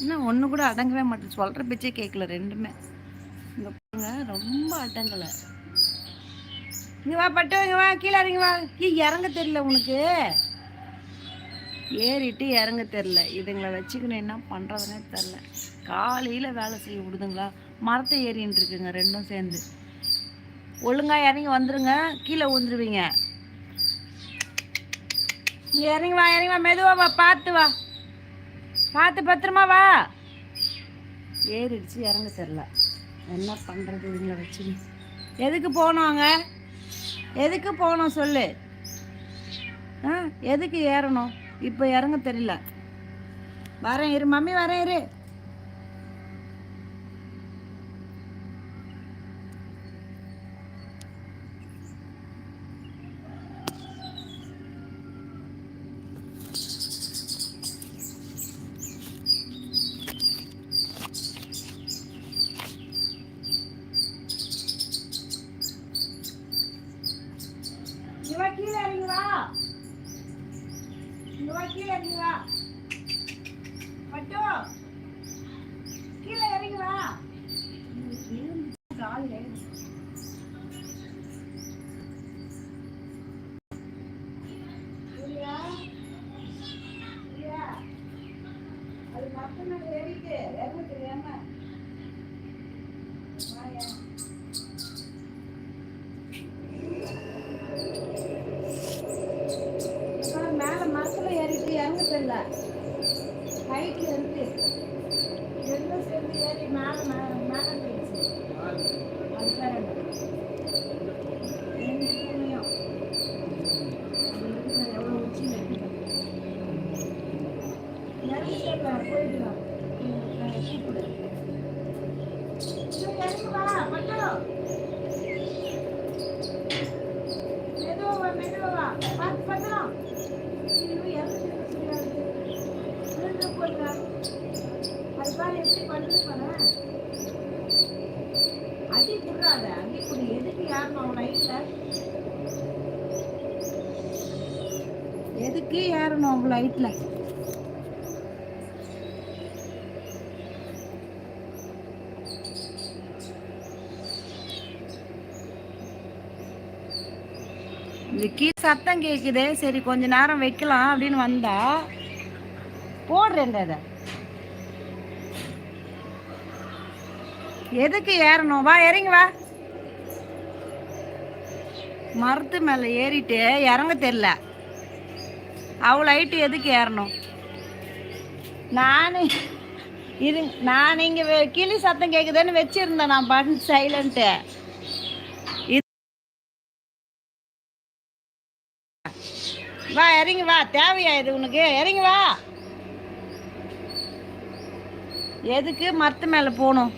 இன்னும் ஒன்று கூட அடங்கவே மாட்டேன். சொல்கிற பிச்சை கேட்கல ரெண்டுமே. இங்கே பாருங்க ரொம்ப அடங்கலை. இங்கே வா பட்டு இங்கே வா கீழே இறங்கி வா. கீ இறங்க தெரியல உனக்கு. ஏறிட்டு இறங்க தெரில இதுங்களை வச்சுக்கணும் என்ன பண்ணுறதுனே தெரில காலையில் வேலை செய்ய விடுதுங்களா? மரத்தை ஏறின்னு இருக்குங்க ரெண்டும் சேர்ந்து. ஒழுங்காக இறங்கி வந்துடுங்க கீழே விழுந்துருவீங்க. இறங்கி வா இறங்கி வா. மெதுவா வா பார்த்து வா. பார்த்து பத்திரமா வா. ஏறிடுச்சு இறங்க தெரில. என்ன பண்ணுறது இதுங்களை வச்சு? எதுக்கு போனோங்க எதுக்கு போனோம் சொல்லு. ஆ எதுக்கு ஏறணும்? இப்போ இறங்க தெரியல. வரேன் இரு. மம்மி வரேன் இரு இங்க வா கீழே இறங்கி வா இங்க வா கீழே இறங்கி வா பட்டு கீழே இறங்கி வா காலில் பத்து மரத்து மேல ஏறிட்டு இறங்க தெரியாம வாயா அப்புறம் மேல மரத்துல ஏறிட்டு இறங்க தெரியல ஹைட்ல இருந்து ரெண்டும் சேர்ந்து ஏறி மேல மேல மேல போயிடுச்சு அது பேர் என்ன? ரெண்டு பூனையும் அது இருக்கு பாரு, எவ்வளவு உச்சியில இருக்கு பாரு. இறங்க தெரியல போயிட்டு வா உம், கூப்பிடு சரி, இறங்கி வா பட்டு மெதுவா வா, மெதுவா வா. பார்த்து பத்திரம். ஐயோ, இறங்குது, இறங்குது. விழுந்துற போகுதுடா. அது பாரு, எப்படி பண்ணுது பாரு. அடி புடுறாத, அடி புடி. எதுக்கு ஏறணும் அவன் லைட்ல? எதுக்கு அவங்க லைட்ல? சத்தம் கேக்குதே. சரி கொஞ்ச நேரம் வைக்கலாம் அப்படின்னு வந்தா. போடுறேன் அதை எதுக்கு ஏறணும்? வா இறங்கி வா. மரத்து மேலே ஏறிட்டு இறங்க தெரில அவ்வளோ ஹைட்டு எதுக்கு ஏறணும்? நான் இரு நான் இங்கே கிளி சத்தம் கேட்குதுன்னு வச்சுருந்தேன் நான் பண்ண சைலண்ட்டு வா இறங்கி வா. தேவையா இது உனக்கு? இறங்கி வா. எதுக்கு மரத்து மேலே போகணும்?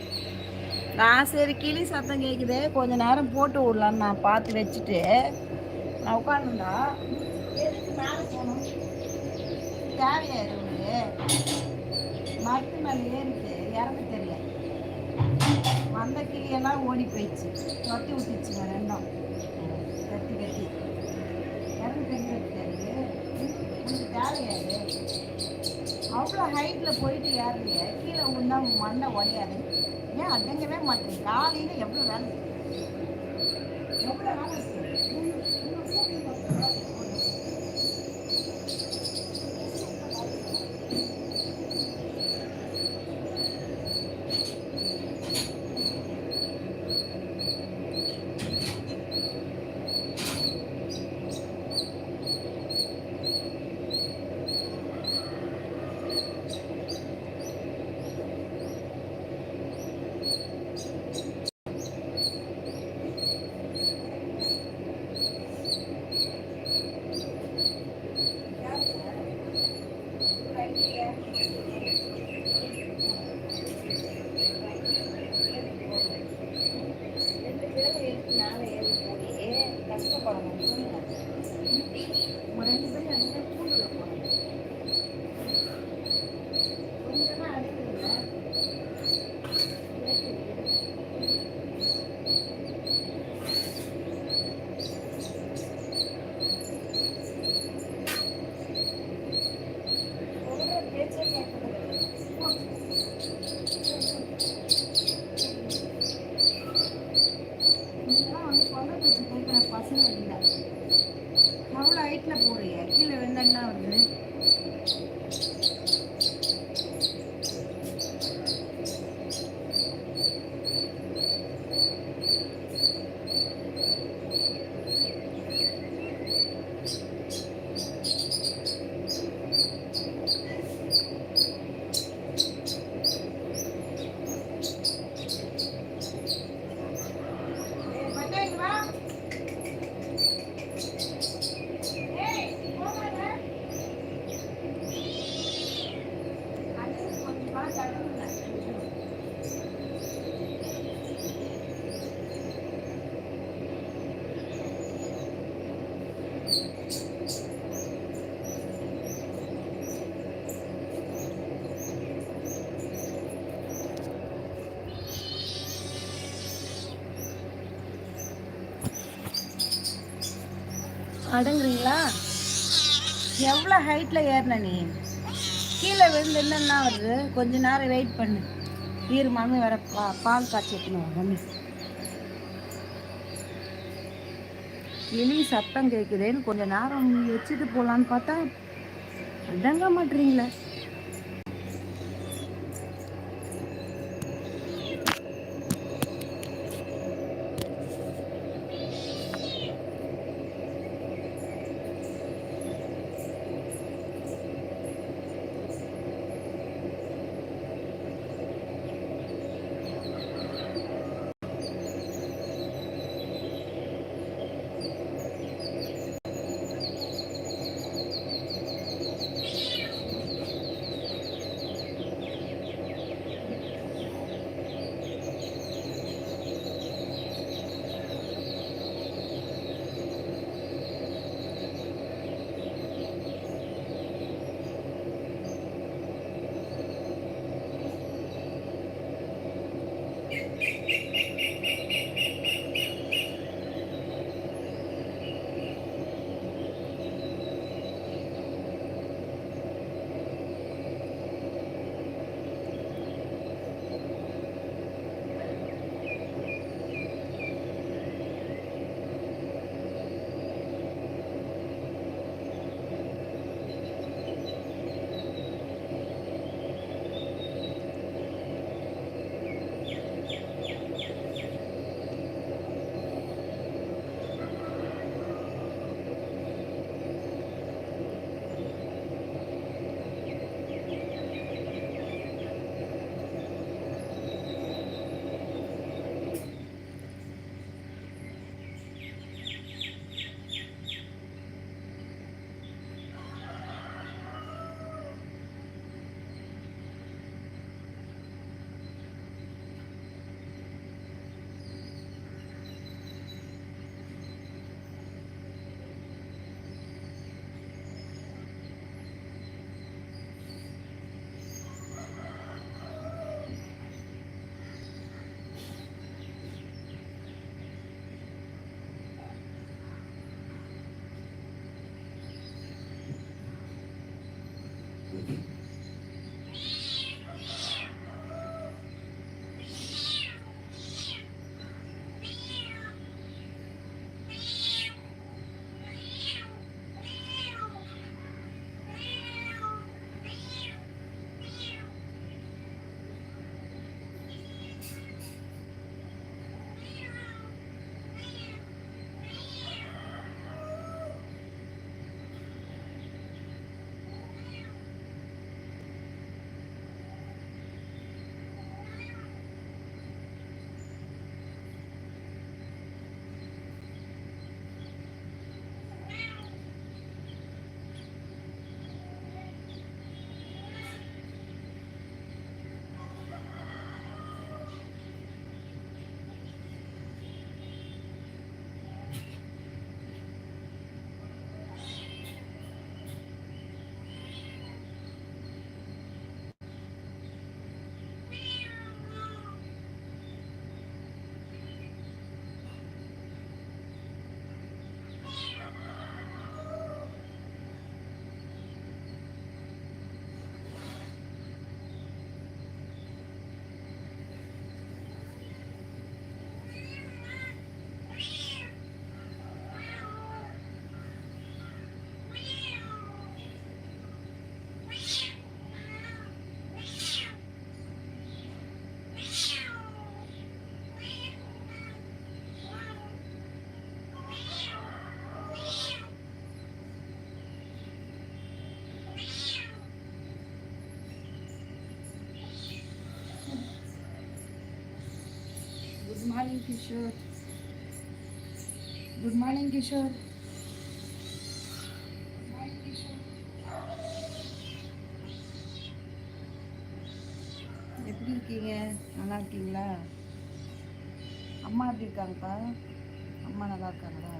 நான் சரி கிளி சத்தம் கேட்குது கொஞ்ச நேரம் போட்டு விடலான்னு நான் பார்த்து வச்சுட்டு நான் உட்காந்துருந்தா எதுக்கு மேலே போகணும்? தேவையா இது மரத்து மேலே ஏறிட்டு இறங்க தெரியல. வந்த கிளியெல்லாம் ஓடி போயிடுச்சு. தொட்டி விட்டுச்சுங்க ரெண்டும் கத்தி கத்தி. இறந்து தெரிஞ்சது தெரியுது. தேவையா அவ்வளோ ஹைட்டில் போயிட்டு ஏறலையே. கீழே விழுந்தா மண்ணை உடையாது. ஏன் அடங்கவே மாட்டேன் காலையில் எவ்வளோ வேலை செய்யுது? எவ்வளோ வேலை செய்யுது? കുറേ കിലോ എണ്ണ அடங்குறீங்களா எவ்வளோ ஹைட்டில் ஏறின நீ? கீழே விழுந்து என்னென்ன வருது கொஞ்ச நேரம் வெயிட் பண்ணு. ஈரமானு வர பா பால் காய்ச்சி வைக்கணும் மம்மி. எலி சத்தம் கேட்குதேன்னு கொஞ்ச நேரம் வச்சுட்டு போகலான்னு பார்த்தா அடங்க மாட்டீங்களே. கிஷோர் குட் மார்னிங் கிஷோர் எப்படி இருக்கீங்க நல்லா இருக்கீங்களா அம்மா எப்படி இருக்காங்கப்பா அம்மா நல்லா இருக்காங்களா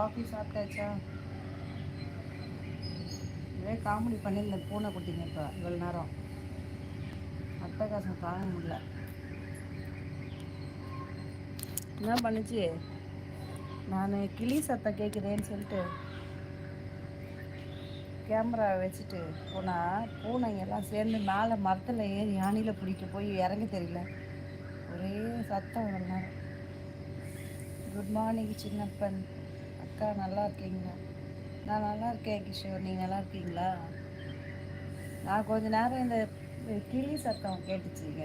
காஃபி சாப்பிட்டாச்சா? ஒரே காமெடி பண்ணியிருந்தேன் பூனை குட்டிங்க இப்போ இவ்வளோ நேரம். அட்டகாசம் தாங்க முடியல. என்ன பண்ணுச்சு? நான் கிளி சத்தம் கேட்குதேன்னு சொல்லிட்டு கேமரா வச்சுட்டு போனால் பூனைங்க எல்லாம் சேர்ந்து மேலே மரத்தில் ஏறி யானையில் பிடிக்க போய் இறங்க தெரியல. ஒரே சத்தம் இவ்வளோ நேரம். Good morning Chinnappan. அக்கா நல்லா இருக்கீங்களா நான் நல்லா இருக்கேன் கிஷோர். நீங்கள் நல்லா இருக்கீங்களா? நான் கொஞ்ச நேரம் இந்த கிளி சத்தம் கேட்டுச்சுங்க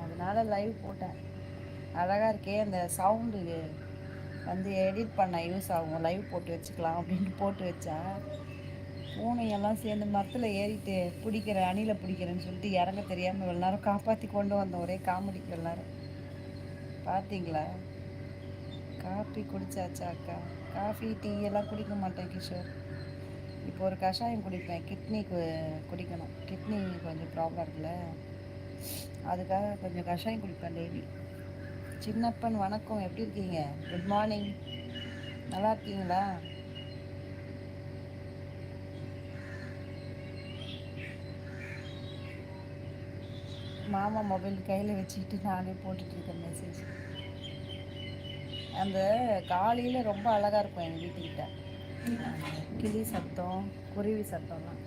அதனால லைவ் போட்டேன். அழகாக இருக்கே அந்த சவுண்டு வந்து எடிட் பண்ண யூஸ் ஆகும். லைவ் போட்டு வச்சுக்கலாம் அப்படின்ட்டு போட்டு வச்சா பூனையெல்லாம் சேர்ந்து மரத்தில் ஏறிட்டு பிடிக்கிறேன் அணில பிடிக்கிறேன்னு சொல்லிட்டு இறங்க தெரியாமல் இவ்வளோ நேரம் காப்பாற்றி கொண்டு வந்தோம் ஒரே காமெடிக்கு எல்லாரும் பார்த்தீங்களா காஃபி குடித்தாச்சா அக்கா? காஃபி டீ எல்லாம் குடிக்க மாட்டேன் கிஷோர். இப்போ ஒரு கஷாயம் குடிப்பேன். கிட்னி குடிக்கணும். கிட்னி கொஞ்சம் ப்ராப்ளம் இருக்குல்ல அதுக்காக கொஞ்சம் கஷாயம் குடிப்பேன் டெய்லி சின்னப்பன் வணக்கம். எப்படி இருக்கீங்க? குட் மார்னிங் நல்லா இருக்கீங்களா? மாமா மொபைல் கையில் வச்சுக்கிட்டு நானே போட்டுட்ருக்கேன் மெசேஜ் அந்த காலையில் ரொம்ப அழகாக இருக்கும் எங்கள் வீட்டுக்கிட்ட. கிளி சத்தம் குருவி சத்தம்லாம்.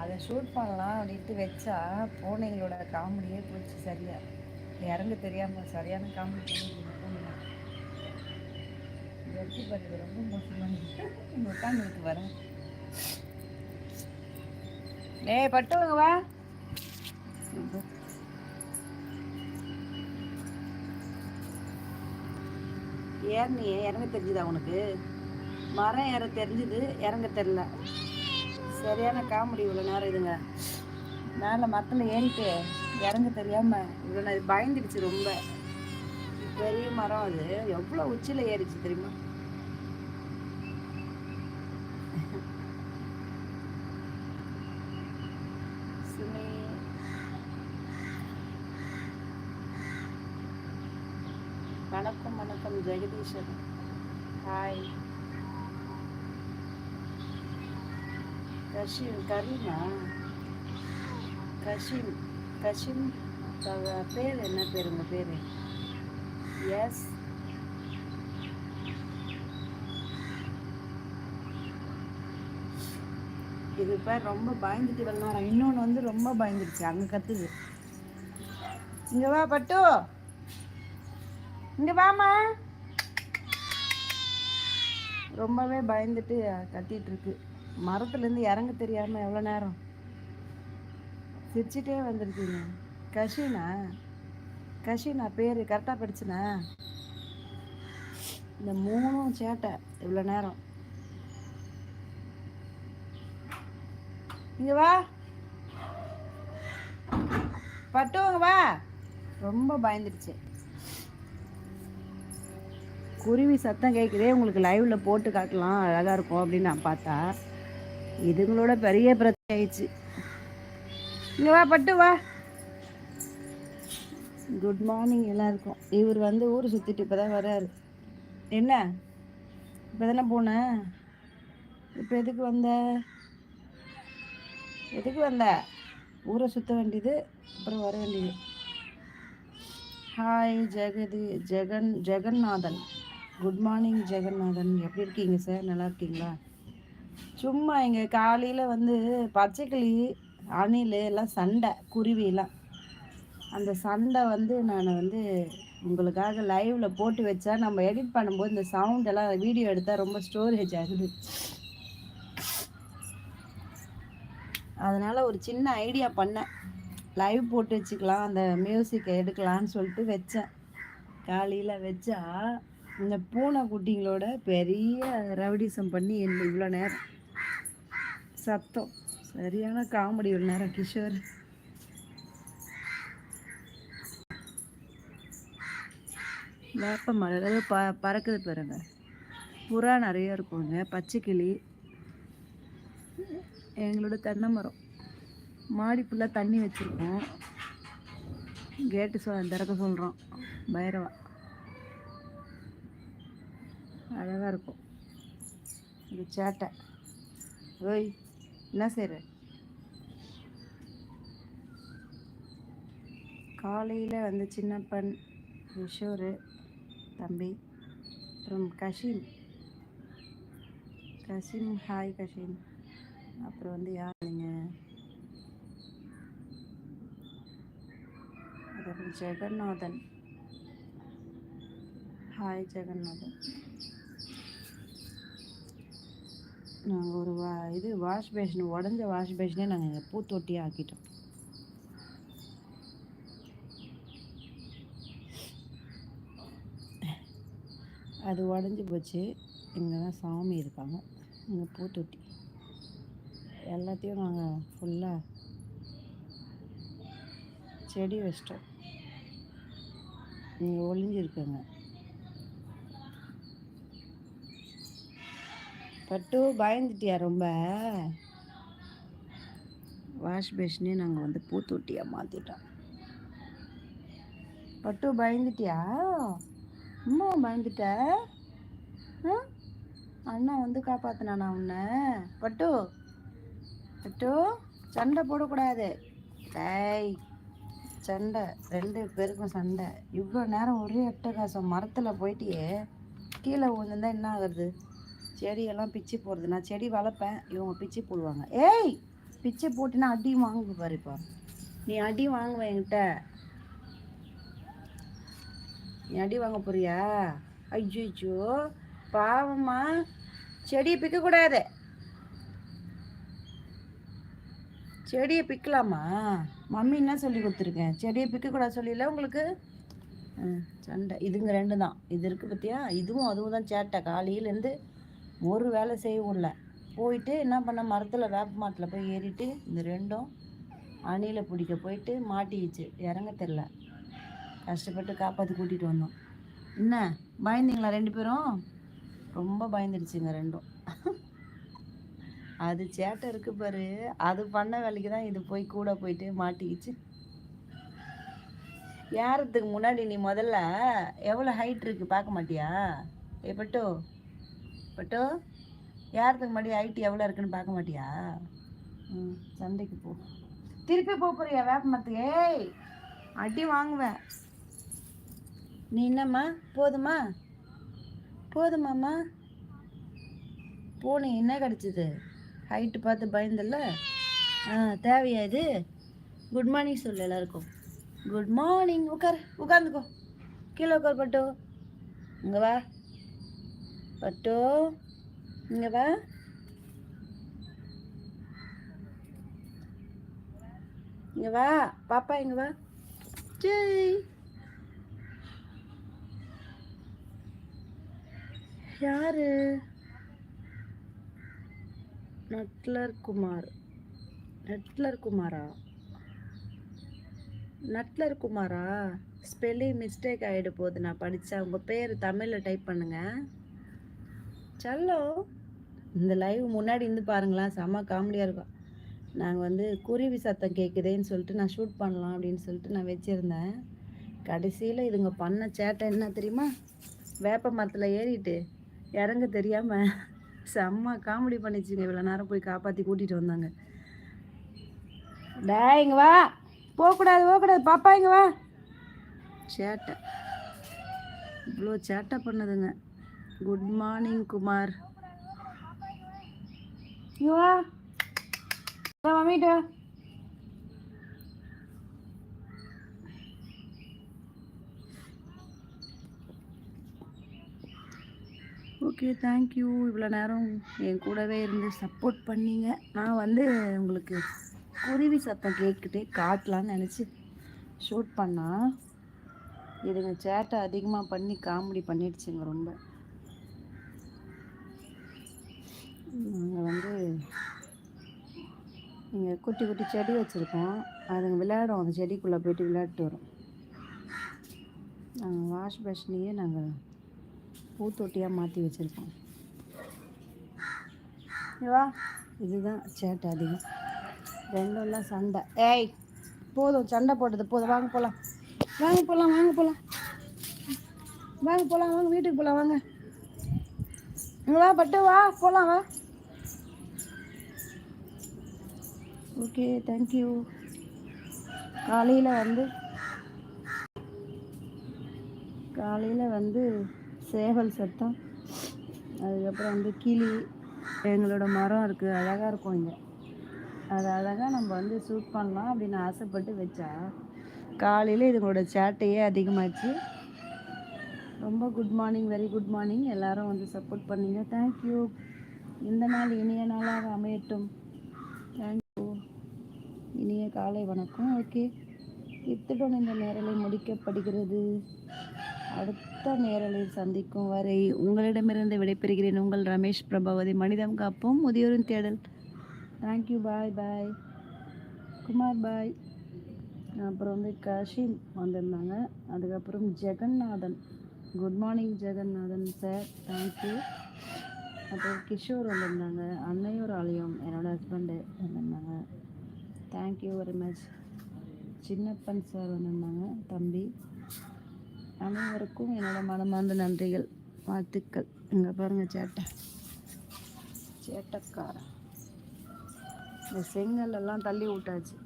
அதை ஷூட் பண்ணலாம் அப்படின்ட்டு வச்சா பூனைங்களோட காமெடியே போச்சு சரியா. இறங்க தெரியாமல் சரியான காமெடி பண்ணிட்டு பூனை வெற்றி பண்ணுறது ரொம்ப மோசமாக உட்காந்துருக்கு வரேன். ஏய் பட்டுவங்க வா ஏறினியே இறங்க தெரிஞ்சுதா உனக்கு? மரம் ஏற தெரிஞ்சுது இறங்க தெரில சரியான காமெடி இவ்வளோ நேரம் இதுங்க. மேலே மரத்தில் ஏறிட்டு இறங்க தெரியாமல் இவ்வளோ நேரம் பயந்துடுச்சு ரொம்ப. பெரிய மரம் அது. எவ்வளோ உச்சியில் ஏறிச்சு தெரியுமா? வணக்கம் வணக்கம் ஜெகதீஷன். ஹாய் கஷிம் கரீமா? கஷிம் கஷிம் பேர் என்ன பேர் உங்கள் பேர்? எஸ் இது பேர் ரொம்ப பயந்துட்டு வரலாம் இன்னொன்று வந்து ரொம்ப பயந்துருச்சு. அங்கே கற்றுது இங்கே வா பட்டு. இங்க வாமா ரொம்பவே பயந்துட்டு கத்திட்டு இருக்கு மரத்துலேருந்து இறங்க தெரியாம எவ்வளோ நேரம்? சிரிச்சிட்டே வந்திருக்கீங்க. கஷினா? கஷினா பேர் கரெக்டாக படிச்சுனா? இந்த மூணும் சேட்டை இவ்வளோ நேரம். இங்க வா. பட்டுவங்க வா. ரொம்ப பயந்துடுச்சு. குருவி சத்தம் கேட்குதே உங்களுக்கு லைவில் போட்டு காட்டலாம் அழகாக இருக்கும் அப்படின்னு நான் பார்த்தா இதுங்களோட பெரிய பிரச்சனை ஆயிடுச்சு. இங்கே வா பட்டு வா. குட் மார்னிங் எல்லாருக்கும். இவர் வந்து ஊர் சுற்றிட்டு இப்போ தான் வர்றாரு. என்ன? இப்போ தானே போனேன் இப்போ எதுக்கு வந்த? எதுக்கு வந்த? ஊரை சுற்ற வேண்டியது அப்புறம் வர வேண்டியது. Hi Jegathi Jegan Jeganathan good morning Jeganathan எப்படி இருக்கீங்க சார் நல்லா இருக்கீங்களா? சும்மா இங்கே காலையில் வந்து பச்சைக்கிளி அணில் எல்லாம் சண்டை குருவிலாம் அந்த சண்டை வந்து நான் வந்து உங்களுக்காக லைவில் போட்டு வச்சா நம்ம எடிட் பண்ணும்போது இந்த சவுண்ட் எல்லாம் வீடியோ எடுத்தால் ரொம்ப ஸ்டோரேஜ் ஆகுது. அதனால் ஒரு சின்ன ஐடியா பண்ணேன். லைவ் போட்டு வச்சுக்கலாம் அந்த மியூசிக்கை எடுக்கலான்னு சொல்லிட்டு வச்சேன். காலையில் வச்சா இந்த பூனை குட்டிங்களோட பெரிய ரவுடிசம் பண்ணி என் இவ்வளோ நேரம். சத்தம். சரியான காமெடி ஒரு நேரம் கிஷோர். வேப்ப மரம் ப பறக்குது பாருங்க. புறா நிறைய இருக்குங்க பச்சை கிளி எங்களோட தென்னை மரம் மாடி ஃபுல்லாக தண்ணி வச்சுருக்கோம். கேட்டு சொல் திறக்க சொல்கிறோம் பைரவா. அழகாக இருக்கும். இது சேட்டை. ஓய் என்ன செய்கிற காலையில் வந்து சின்னப்பன் கிஷோர் தம்பி அப்புறம் கஷின் கஷிம் ஹாய் கஷின் அப்புறம் வந்து யாருங்க அப்புறம் ஜெகநாதன் ஹாய் ஜெகநாதன் நாங்கள் ஒரு வா இது வாஷ் பேஷன் உடஞ்ச வாஷ் பேஷனே நாங்கள் இங்கே பூத்தொட்டியாக ஆக்கிட்டோம். அது உடஞ்சி போச்சு. இங்கே தான் சாமி இருக்காங்க. இங்கே பூத்தொட்டி. எல்லாத்தையும் நாங்கள் ஃபுல்லாக செடி வச்சிட்டோம். இங்கே ஒளிஞ்சிருக்குங்க. பட்டு பயந்துட்டியா ரொம்ப? வாஷ் பேஷனே நாங்கள் வந்து பூத்தொட்டியாக மாற்றிட்டோம் பட்டு பயந்துட்டியா? அம்மா பயந்துட்ட? அண்ணா வந்து காப்பாத்தினானா உன்னை? பட்டு பட்டு சண்டை போடக்கூடாது. டேய் சண்டை. ரெண்டு பேருக்கும் சண்டை. இவ்வளோ நேரம் ஒரே அட்டகாசம். மரத்தில் போயிட்டியே. கீழே விழுந்துருந்தா என்ன ஆகுறது? செடியெல்லாம் பிச்சு போடுறது. நான் செடி வளர்ப்பேன் இவங்க பிச்சு போடுவாங்க. ஏய் பிச்சை போட்டுனா அடி வாங்க பாருப்பா நீ அடி வாங்குவ என்கிட்ட. நீ அடி வாங்க போறியா? ஐயோ பாவம்மா. செடியை பிக்கக்கூடாது செடியை பிக்கலாமா? மம்மி என்ன சொல்லி கொடுத்துருக்கேன் செடியை பிக்கக்கூடாது சொல்லியில உங்களுக்கு? சண்டை. இதுங்க ரெண்டு தான். இது இருக்குது பார்த்தியா இதுவும் அதுவும் தான் சேட்டை. காலையிலேருந்து ஒரு வேலை செய்யவில்ல போயிட்டு என்ன பண்ண மரத்தில் வேப்ப மாட்டில் போய் ஏறிட்டு இந்த ரெண்டும் அணியில் பிடிக்க போயிட்டு மாட்டிக்கிச்சு. இறங்க தெரில கஷ்டப்பட்டு காப்பாற்றி கூட்டிகிட்டு வந்தோம். என்ன பயந்தீங்களா ரெண்டு பேரும்? ரொம்ப பயந்துடுச்சுங்க ரெண்டும். அது சேட்டை இருக்கு பாரு. அது பண்ண வேலைக்கு தான் இது போய் கூட போயிட்டு மாட்டிக்கிச்சு. ஏறத்துக்கு முன்னாடி நீ முதல்ல எவ்வளோ ஹைட் இருக்கு பார்க்க மாட்டியா? எப்பட்டோ பட்டு? பட்டு ஏறதுக்கு முன்னாடி ஐடி எவ்வளோ இருக்குன்னு பார்க்க மாட்டியா? ம் சண்டைக்கு போ. திருப்பி போக போறியா வேப்ப ஏய் அடி வாங்குவேன். நீ என்னம்மா? போதுமா? போதுமாம்மா? போனே என்ன கிடச்சிது? ஹைட்டு பார்த்து பயந்துல்ல? ஆ தேவையா இது? குட் மார்னிங் சொல்லு எல்லாருக்கும். குட் மார்னிங் உட்கார் உட்காந்துக்கோ கீழே உட்கார் பட்டு. இங்கே வா. பட்டோ. இங்கே வா. இங்கே வா. பாப்பா இங்கே வா. ஜெய். யாரு? நட்லர் குமார். நட்லர் குமாரா? நட்லர் குமாரா? ஸ்பெல்லிங் மிஸ்டேக் ஆகிட போகுது. நான் படித்தா உங்கள் பேர் தமிழில் டைப் பண்ணுங்கள் சல்லோ. இந்த லைவ் முன்னாடி இருந்து பாருங்களேன் செம்ம காமெடியாக இருக்கும். நாங்கள் வந்து குருவி சத்தம் கேட்குதேன்னு சொல்லிட்டு நான் ஷூட் பண்ணலாம் அப்படின்னு சொல்லிட்டு நான் வச்சுருந்தேன். கடைசியில் இதுங்க பண்ண சேட்டை என்ன தெரியுமா? வேப்ப மரத்தில் ஏறிட்டு இறங்க தெரியாமல் செம்ம காமெடி பண்ணிச்சுங்க. இவ்வளோ நேரம் போய் காப்பாற்றி கூட்டிகிட்டு வந்தாங்க. டே இங்க வா. போகக்கூடாது போகக்கூடாது. பாப்பா இங்கே வா. சேட்டை. இவ்வளோ சேட்டை பண்ணுதுங்க. குட் மார்னிங் குமார் இங்க வா வா மம்மிட்ட ஓகே தேங்க்யூ இவ்வளோ நேரம் என் கூடவே இருந்து சப்போர்ட் பண்ணீங்க. நான் வந்து உங்களுக்கு குருவி சத்தம் கேட்கிட்டே காட்டலான்னு நினச்சி ஷூட் பண்ணா. இதுங்க சேட்டை அதிகமாக பண்ணி காமெடி பண்ணிடுச்சுங்க ரொம்ப. நாங்கள் வந்து இங்கே குட்டி குட்டி செடி வச்சுருக்கோம். அதுங்க விளையாடும் அந்த செடிக்குள்ளே போயிட்டு விளையாட்டு வரும். நாங்கள் வாஷ் பேஷனையே நாங்கள் பூத்தொட்டியாக மாற்றி வச்சுருக்கோம். வா. இதுதான் சேட்டை அதிகம். ரெண்டும் எல்லாம் சண்டை. ஏய் போதும். சண்டை போட்டது போதும். வாங்க போகலாம் வாங்க போகலாம் வாங்க போகலாம் வாங்க போகலாம் வாங்க. வீட்டுக்கு போகலாம் வாங்க. இங்கே வா பட்டு வா. போகலாம் வா. ஓகே தேங்க்யூ காலையில் வந்து காலையில் வந்து சேவல் சத்தம். அதுக்கப்புறம் வந்து கிளி எங்களோட மரம் இருக்குது அழகாக இருக்கும் இங்கே. அது அழகாக நம்ம வந்து ஷூட் பண்ணலாம் அப்படின்னு ஆசைப்பட்டு வச்சா காலையில் இதுங்களோட சேட்டையே அதிகமாச்சு ரொம்ப good morning very good morning எல்லாரும் வந்து சப்போர்ட் பண்ணீங்க. தேங்க்யூ இந்த நாள் இனிய நாளாக அமையட்டும். தேங்க்யூ இனிய காலை வணக்கம். ஓகே. இத்துடன் இந்த நேரலை முடிக்கப்படுகிறது. அடுத்த நேரலை சந்திக்கும் வரை உங்களிடமிருந்து விடைபெறுகிறேன். உங்கள் ரமேஷ் பிரபாவதி. மனிதம் காப்போம். முதியோரின் தேடல். தேங்க்யூ பாய் பாய் குமார் பாய் அப்புறம் வந்து கஷின் வந்திருந்தாங்க. அதுக்கப்புறம் Jeganathan. Good morning Jeganathan sir thank you அப்புறம் கிஷோர் வந்திருந்தாங்க. அன்னையூர் ஆலயம். என்னோடய ஹஸ்பண்டு வந்திருந்தாங்க. Thank you very much Chinnappan sir வந்திருந்தாங்க தம்பி. அனைவருக்கும் என்னோட மனமார்ந்த நன்றிகள் வாழ்த்துக்கள். இங்கே பாருங்கள் சேட்டை. சேட்டைக்காரன். இந்த செங்கல்லாம் தள்ளி விட்டாச்சு.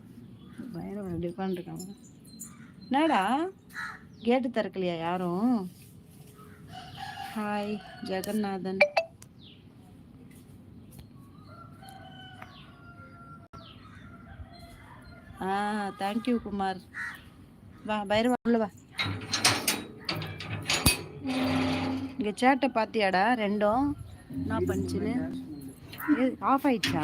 பயணம் எப்படி உட்காந்துருக்காங்க என்னடா? கேட்டு திறக்கலையா யாரும்? ஹாய் ஜெகநாதன். ஆ தேங்க்யூ குமார். வா பைரவா உள்ள வா. இங்கே சேட்டை பார்த்தியாடா ரெண்டும். என்ன பண்ணுச்சுன்னு ஆஃப் ஆயிடுச்சா?